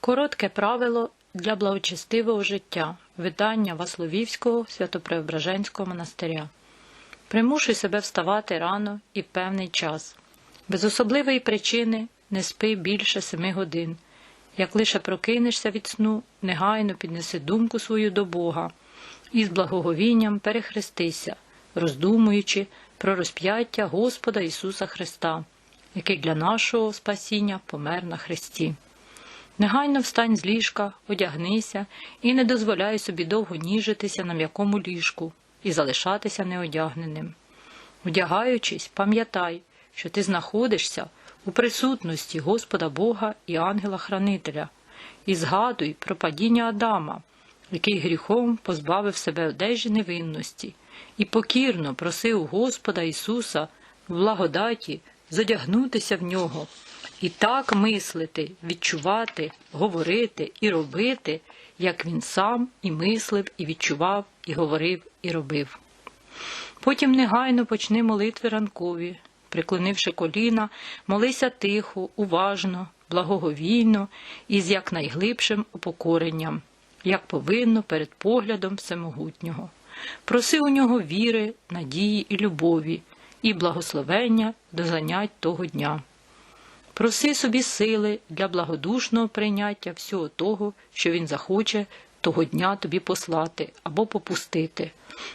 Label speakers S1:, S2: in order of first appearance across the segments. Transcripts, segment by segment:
S1: Коротке правило для благочестивого життя. Видання Васловівського Святопреображенського монастиря. Примушуй себе вставати рано і певний час. Без особливої причини не спи більше семи годин. Як лише прокинешся від сну, негайно піднеси думку свою до Бога і з благоговінням перехрестися, роздумуючи про розп'яття Господа Ісуса Христа, який для нашого спасіння помер на Христі. Негайно встань з ліжка, одягнися і не дозволяй собі довго ніжитися на м'якому ліжку і залишатися неодягненим. Одягаючись, пам'ятай, що ти знаходишся у присутності Господа Бога і ангела-хранителя, і згадуй про падіння Адама, який гріхом позбавив себе одежі невинності, і покірно просив Господа Ісуса в благодаті зодягнутися в нього і так мислити, відчувати, говорити і робити, як він сам і мислив, і відчував, і говорив, і робив. Потім негайно почни молитви ранкові, приклонивши коліна, молися тихо, уважно, благоговійно і з якнайглибшим упокоренням, як повинно перед поглядом всемогутнього. Проси у нього віри, надії і любові, і благословення до занять того дня. Проси собі сили для благодушного прийняття всього того, що він захоче того дня тобі послати або попустити,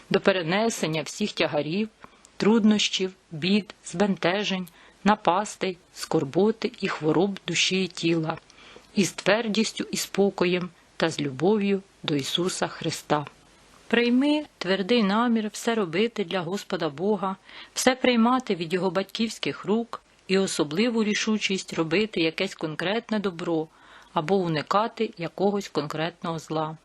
S1: до перенесення всіх тягарів, труднощів, бід, збентежень, напастей, скорботи і хвороб душі і тіла, із твердістю і спокоєм та з любов'ю до Ісуса Христа. Прийми твердий намір все робити для Господа Бога, все приймати від Його батьківських рук і особливу рішучість робити якесь конкретне добро або уникати якогось конкретного зла.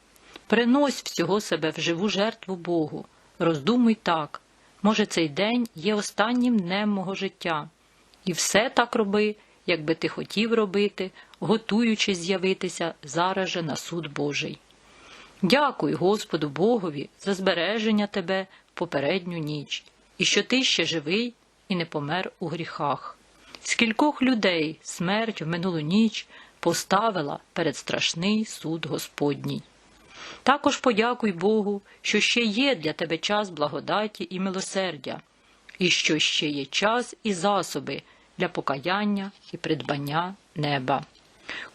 S1: Принось всього себе в живу жертву Богу, роздумуй так, може, цей день є останнім днем мого життя, і все так роби, як би ти хотів робити, готуючись з'явитися зараз же на суд Божий. Дякуй Господу Богові за збереження тебе в попередню ніч, і що ти ще живий і не помер у гріхах. Скількох людей смерть в минулу ніч поставила перед страшний суд Господній. Також подякуй Богу, що ще є для тебе час благодаті і милосердя, і що ще є час і засоби для покаяння і придбання неба.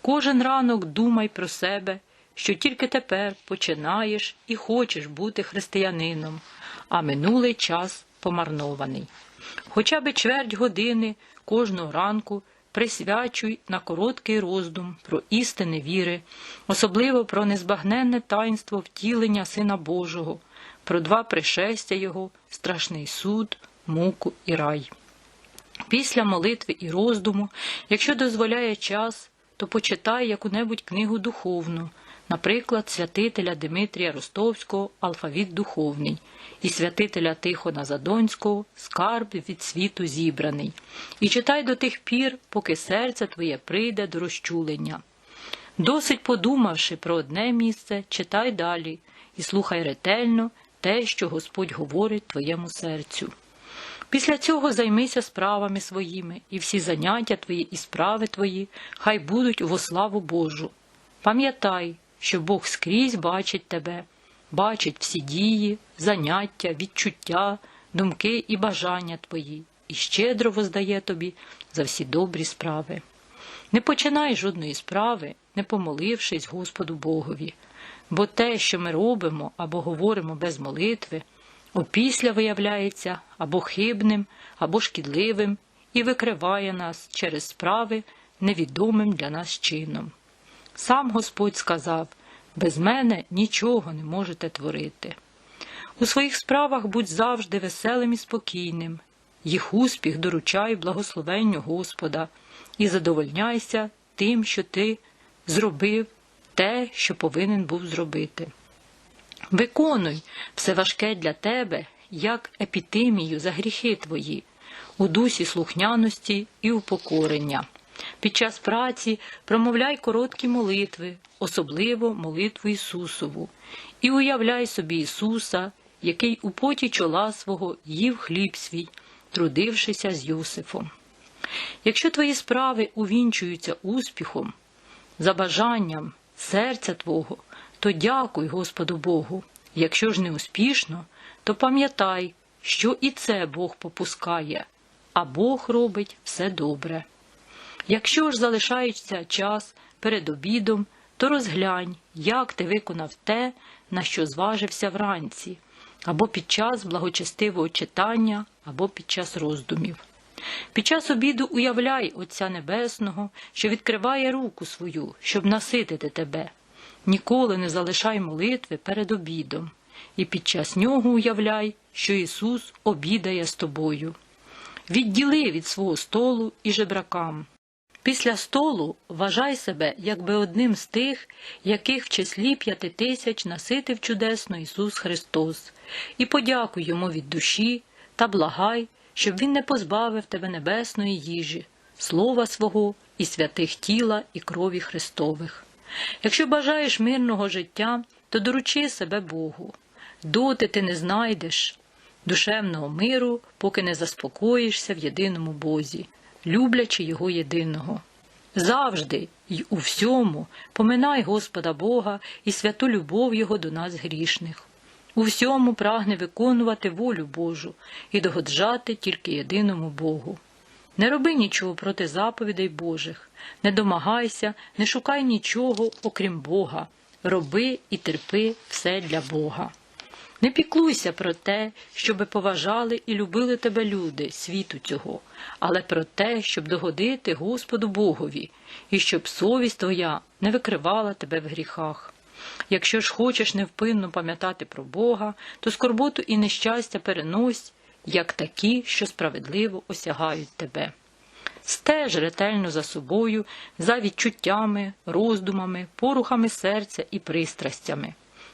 S1: Кожен ранок думай про себе, що тільки тепер починаєш і хочеш бути християнином, а минулий час помарнований. Хоча би чверть години кожного ранку присвячуй на короткий роздум про істини віри, особливо про незбагненне таїнство втілення Сина Божого, про два пришестя Його, страшний суд, муку і рай. Після молитви і роздуму, якщо дозволяє час, то почитай яку-небудь книгу духовну, наприклад, святителя Димитрія Ростовського Алфавіт Духовний і святителя Тихона Задонського Скарб від світу зібраний, і читай до тих пір, поки серце твоє прийде до розчулення. Досить подумавши про одне місце, читай далі і слухай ретельно те, що Господь говорить твоєму серцю. Після цього займися справами своїми, і всі заняття твої і справи твої хай будуть во славу Божу. Пам'ятай, що Бог скрізь бачить тебе, бачить всі дії, заняття, відчуття, думки і бажання твої, і щедро воздає тобі за всі добрі справи. Не починай жодної справи, не помолившись Господу Богові, бо те, що ми робимо або говоримо без молитви, опісля виявляється або хибним, або шкідливим і викриває нас через справи невідомим для нас чином. Сам Господь сказав без мене нічого не можете творити. У своїх справах будь завжди веселим і спокійним, їх успіх доручай благословенню Господа і задовольняйся тим, що ти зробив те, що повинен був зробити. Виконуй все важке для тебе, як епітимію за гріхи твої, у дусі слухняності і упокорення. Під час праці промовляй короткі молитви, особливо молитву Ісусову, і уявляй собі Ісуса, який у поті чола свого їв хліб свій, трудившися з Йосифом. Якщо твої справи увінчуються успіхом, за бажанням серця Твого, то дякуй Господу Богу. Якщо ж не успішно, то пам'ятай, що і це Бог попускає, а Бог робить все добре. Якщо ж залишається час перед обідом, то розглянь, як ти виконав те, на що зважився вранці, або під час благочестивого читання, або під час роздумів. Під час обіду уявляй Отця Небесного, що відкриває руку свою, щоб наситити тебе. Ніколи не залишай молитви перед обідом, і під час нього уявляй, що Ісус обідає з тобою. Відділи від свого столу і жебракам. Після столу вважай себе якби одним з тих, яких в числі п'яти тисяч наситив чудесно Ісус Христос, і подякуй йому від душі та благай, щоб Він не позбавив тебе небесної їжі, слова свого і святих тіла і крові Христових. Якщо бажаєш мирного життя, то доручи себе Богу. Доти ти не знайдеш душевного миру, поки не заспокоїшся в єдиному Бозі, люблячи Його єдиного. Завжди й у всьому поминай Господа Бога і святу любов Його до нас грішних. У всьому прагне виконувати волю Божу і догоджати тільки єдиному Богу. Не роби нічого проти заповідей Божих, не домагайся, не шукай нічого, окрім Бога. Роби і терпи все для Бога. Не піклуйся про те, щоби поважали і любили тебе люди, світу цього, але про те, щоб догодити Господу Богові, і щоб совість твоя не викривала тебе в гріхах. Якщо ж хочеш невпинно пам'ятати про Бога, то скорботу і нещастя перенось, як такі, що справедливо осягають тебе. Стеж ретельно за собою, за відчуттями, роздумами, порухами серця і пристрастями.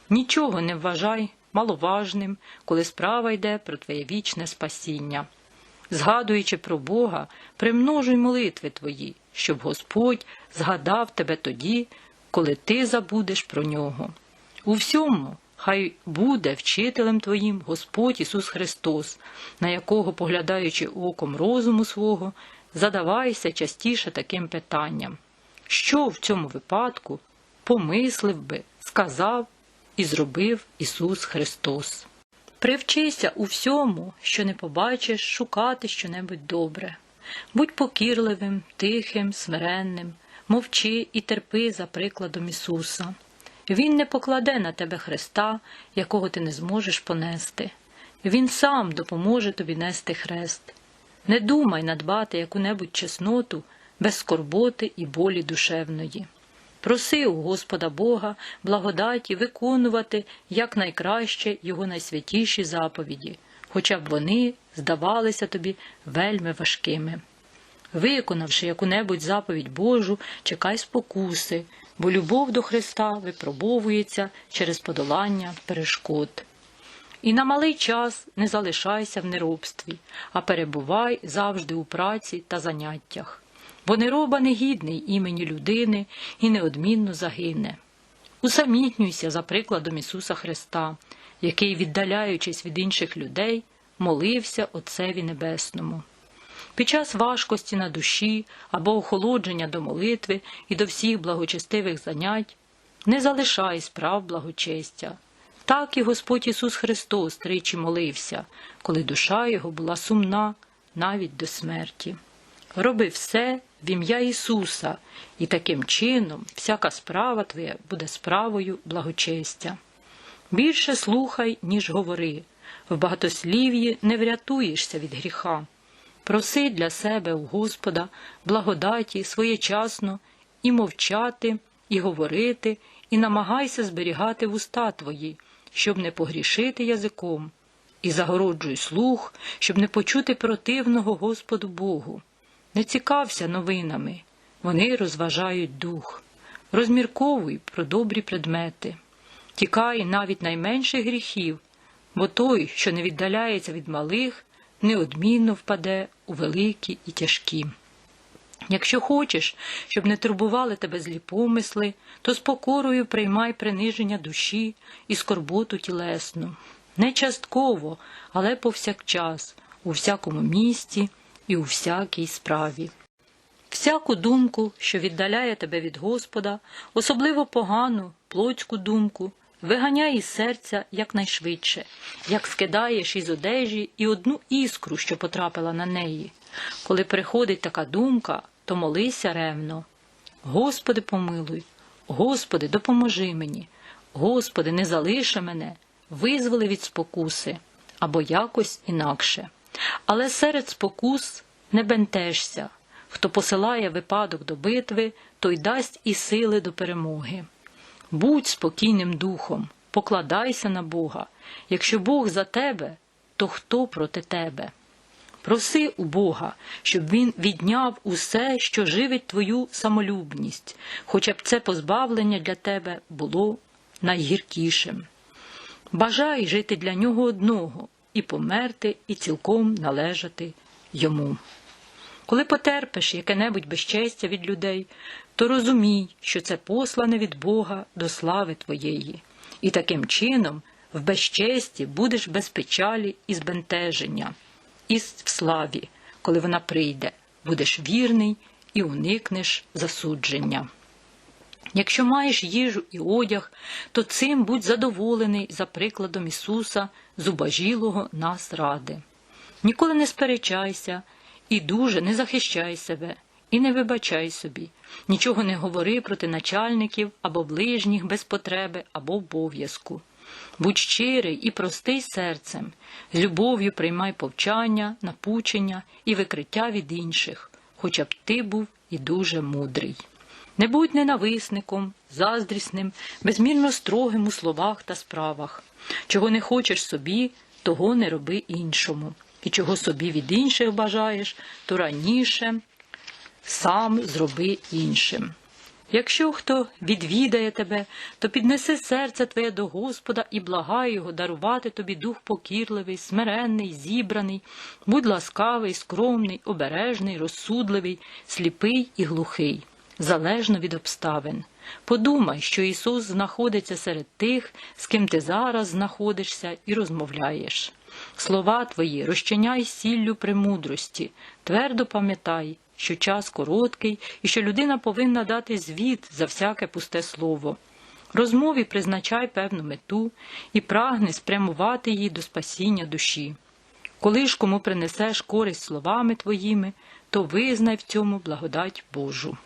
S1: Нічого не вважай маловажним, коли справа йде про твоє вічне спасіння. Згадуючи про Бога, примножуй молитви твої, щоб Господь згадав тебе тоді, коли ти забудеш про нього. У всьому хай буде вчителем твоїм Господь Ісус Христос, на якого, поглядаючи оком розуму свого, задавайся частіше таким питанням, що в цьому випадку помислив би, сказав і зробив Ісус Христос. Привчися у всьому, що не побачиш, шукати щонебудь добре. Будь покірливим, тихим, смиренним, мовчи і терпи за прикладом Ісуса. Він не покладе на тебе Христа, якого ти не зможеш понести. Він сам допоможе тобі нести хрест. Не думай надбати яку-небудь чесноту без скорботи і болі душевної. Проси у Господа Бога благодаті виконувати якнайкраще Його найсвятіші заповіді, хоча б вони здавалися тобі вельми важкими. Виконавши яку-небудь заповідь Божу, чекай спокуси, бо любов до Христа випробовується через подолання перешкод. І на малий час не залишайся в неробстві, а перебувай завжди у праці та заняттях бо нероба негідний імені людини і неодмінно загине. Усамітнюйся за прикладом Ісуса Христа, який, віддаляючись від інших людей, молився Отцеві Небесному. Під час важкості на душі або охолодження до молитви і до всіх благочестивих занять не залишай справ благочестя. Так і Господь Ісус Христос тричі молився, коли душа Його була сумна навіть до смерті. Роби все в ім'я Ісуса, і таким чином всяка справа твоя буде справою благочестя. Більше слухай, ніж говори, в багатослів'ї не врятуєшся від гріха. Проси для себе у Господа благодаті своєчасно і мовчати, і говорити, і намагайся зберігати вуста твої, щоб не погрішити язиком, і загороджуй слух, щоб не почути противного Господу Богу. Не цікався новинами, вони розважають дух, розмірковуй про добрі предмети, тікай навіть найменших гріхів, бо той, що не віддаляється від малих, неодмінно впаде у великі і тяжкі. Якщо хочеш, щоб не турбували тебе злі помисли, то з покорою приймай приниження душі і скорботу тілесну, не частково, але повсякчас, у всякому місті і у всякій справі. Всяку думку, що віддаляє тебе від Господа, особливо погану, плотську думку, виганяй із серця якнайшвидше, як скидаєш із одежі і одну іскру, що потрапила на неї. Коли приходить така думка, то молися ревно. Господи, помилуй, Господи, допоможи мені, Господи, не залиши мене, визволи від спокуси або якось інакше. Але серед спокус не бентежся. Хто посилає випадок до битви, той дасть і сили до перемоги. Будь спокійним духом, покладайся на Бога. Якщо Бог за тебе, то хто проти тебе? Проси у Бога, щоб Він відняв усе, що живить твою самолюбність, хоча б це позбавлення для тебе було найгіркішим. Бажай жити для нього одного і померти, і цілком належати йому. Коли потерпиш яке-небудь безчестя від людей, то розумій, що це послане від Бога до слави твоєї, і таким чином в безчесті будеш без печалі і збентеження, і в славі, коли вона прийде, будеш вірний і уникнеш засудження. Якщо маєш їжу і одяг, то цим будь задоволений за прикладом Ісуса, зубожілого нас ради. Ніколи не сперечайся і дуже не захищай себе, і не вибачай собі, нічого не говори проти начальників або ближніх без потреби або обов'язку. Будь щирий і простий серцем, з любов'ю приймай повчання, напучення і викриття від інших, хоча б ти був і дуже мудрий. Не будь ненависником, заздрісним, безмірно строгим у словах та справах. Чого не хочеш собі, того не роби іншому. І чого собі від інших бажаєш, то раніше сам зроби іншим. Якщо хто відвідає тебе, то піднеси серце твоє до Господа і благай його дарувати тобі дух покірливий, смиренний, зібраний, будь ласкавий, скромний, обережний, розсудливий, сліпий і глухий залежно від обставин. Подумай, що Ісус знаходиться серед тих, з ким ти зараз знаходишся і розмовляєш. Слова твої розчиняй сіллю премудрості, твердо пам'ятай, що час короткий і що людина повинна дати звіт за всяке пусте слово. Розмові призначай певну мету і прагни спрямувати її до спасіння душі. Коли ж кому принесеш користь словами твоїми, то визнай в цьому благодать Божу.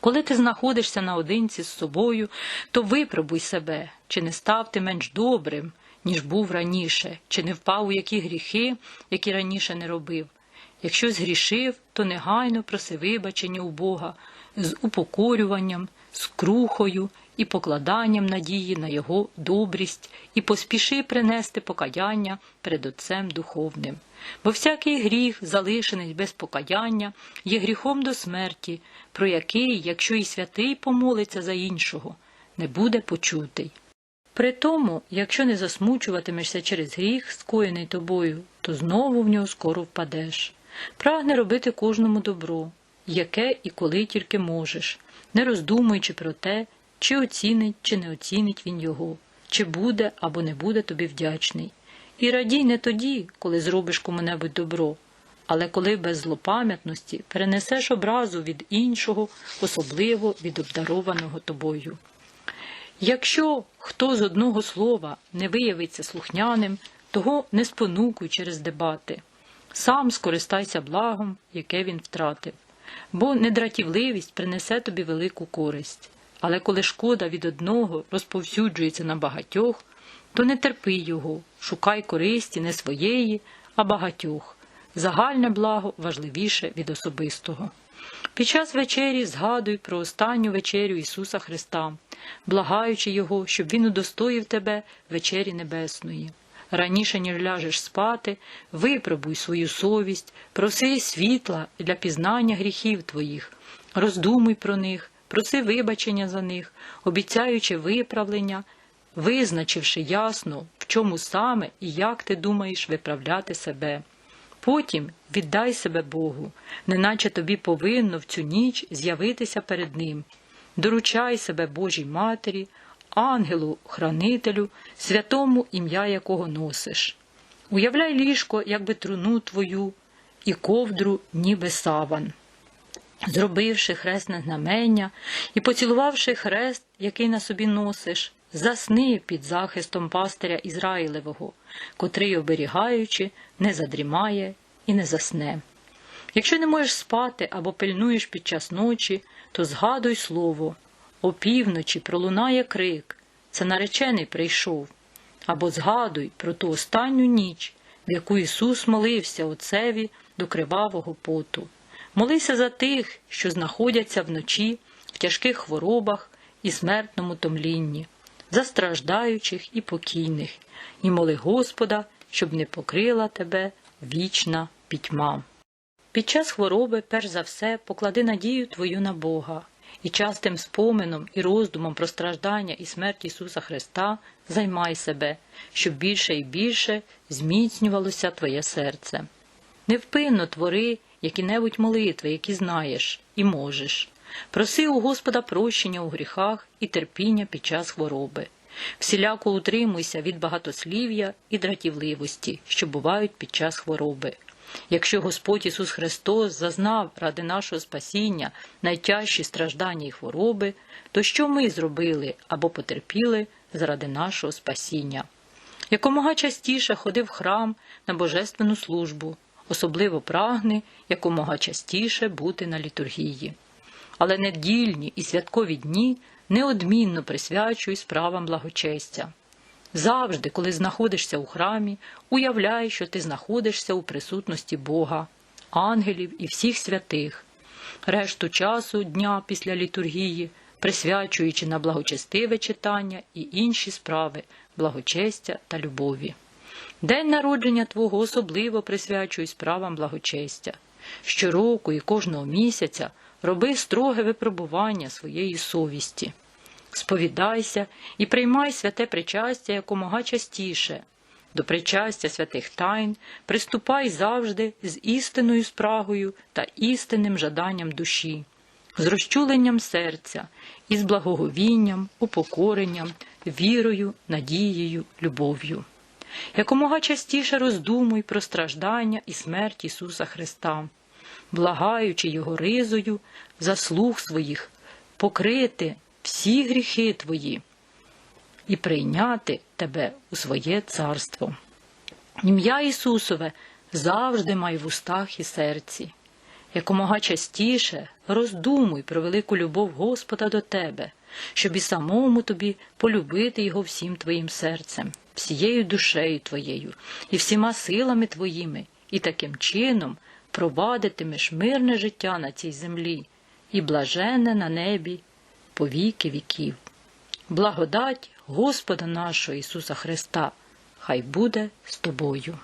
S1: Коли ти знаходишся наодинці з собою, то випробуй себе, чи не став ти менш добрим, ніж був раніше, чи не впав у які гріхи, які раніше не робив. Якщо згрішив, то негайно проси вибачення у Бога з упокорюванням, з крухою і покладанням надії на Його добрість, і поспіши принести покаяння перед Отцем Духовним. Бо всякий гріх, залишений без покаяння, є гріхом до смерті, про який, якщо і святий помолиться за іншого, не буде почутий. При тому, якщо не засмучуватимешся через гріх, скоєний тобою, то знову в нього скоро впадеш. Прагне робити кожному добро, яке і коли тільки можеш, не роздумуючи про те, чи оцінить, чи не оцінить він його, чи буде або не буде тобі вдячний. І радій не тоді, коли зробиш кому-небудь добро, але коли без злопам'ятності перенесеш образу від іншого, особливо від обдарованого тобою. Якщо хто з одного слова не виявиться слухняним, того не спонукуй через дебати, сам скористайся благом, яке він втратив, бо недратівливість принесе тобі велику користь. Але коли шкода від одного розповсюджується на багатьох, то не терпи його, шукай користі не своєї, а багатьох. Загальне благо важливіше від особистого. Під час вечері згадуй про останню вечерю Ісуса Христа, благаючи Його, щоб Він удостоїв тебе вечері небесної. Раніше, ніж ляжеш спати, випробуй свою совість, проси світла для пізнання гріхів твоїх, роздумуй про них, проси вибачення за них, обіцяючи виправлення, визначивши ясно, в чому саме і як ти думаєш виправляти себе. Потім віддай себе Богу, неначе тобі повинно в цю ніч з'явитися перед Ним. Доручай себе Божій Матері, ангелу, хранителю, святому ім'я якого носиш. Уявляй ліжко, якби труну твою, і ковдру, ніби саван. Зробивши хресне знамення і поцілувавши хрест, який на собі носиш, засни під захистом пастиря Ізраїлевого, котрий, оберігаючи, не задрімає і не засне. Якщо не можеш спати або пильнуєш під час ночі, то згадуй слово. Опівночі пролунає крик, це наречений прийшов. Або згадуй про ту останню ніч, в яку Ісус молився Отцеві до кривавого поту. Молися за тих, що знаходяться вночі в тяжких хворобах і смертному томлінні, за страждаючих і покійних, і моли Господа, щоб не покрила тебе вічна пітьма. Під час хвороби, перш за все, поклади надію твою на Бога, і частим спомином і роздумом про страждання і смерть Ісуса Христа займай себе, щоб більше і більше зміцнювалося твоє серце. Невпинно твори які-небудь молитви, які знаєш і можеш. Проси у Господа прощення у гріхах і терпіння під час хвороби. Всіляко утримуйся від багатослів'я і дратівливості, що бувають під час хвороби. Якщо Господь Ісус Христос зазнав ради нашого спасіння найтяжчі страждання і хвороби, то що ми зробили або потерпіли заради нашого спасіння? Якомога частіше ходив в храм на божественну службу, особливо прагне якомога частіше бути на літургії. Але недільні і святкові дні неодмінно присвячуй справам благочестя. Завжди, коли знаходишся у храмі, уявляй, що ти знаходишся у присутності Бога, ангелів і всіх святих, решту часу дня після літургії, присвячуючи на благочестиве читання і інші справи благочестя та любові. День народження Твого особливо присвячуй справам благочестя. Щороку і кожного місяця роби строге випробування своєї совісті. Сповідайся і приймай святе причастя якомога частіше. До причастя святих тайн приступай завжди з істинною спрагою та істинним жаданням душі, з розчуленням серця і з благоговінням, упокоренням, вірою, надією, любов'ю. Якомога частіше роздумуй про страждання і смерть Ісуса Христа, благаючи Його ризою, заслуг своїх, покрити всі гріхи твої і прийняти тебе у своє царство. Ім'я Ісусове завжди май в устах і серці. Якомога частіше роздумуй про велику любов Господа до тебе, щоб і самому тобі полюбити Його всім твоїм серцем, всією душею твоєю і всіма силами твоїми, і таким чином провадитимеш мирне життя на цій землі і блажене на небі по віки віків. Благодать Господа нашого Ісуса Христа, хай буде з тобою.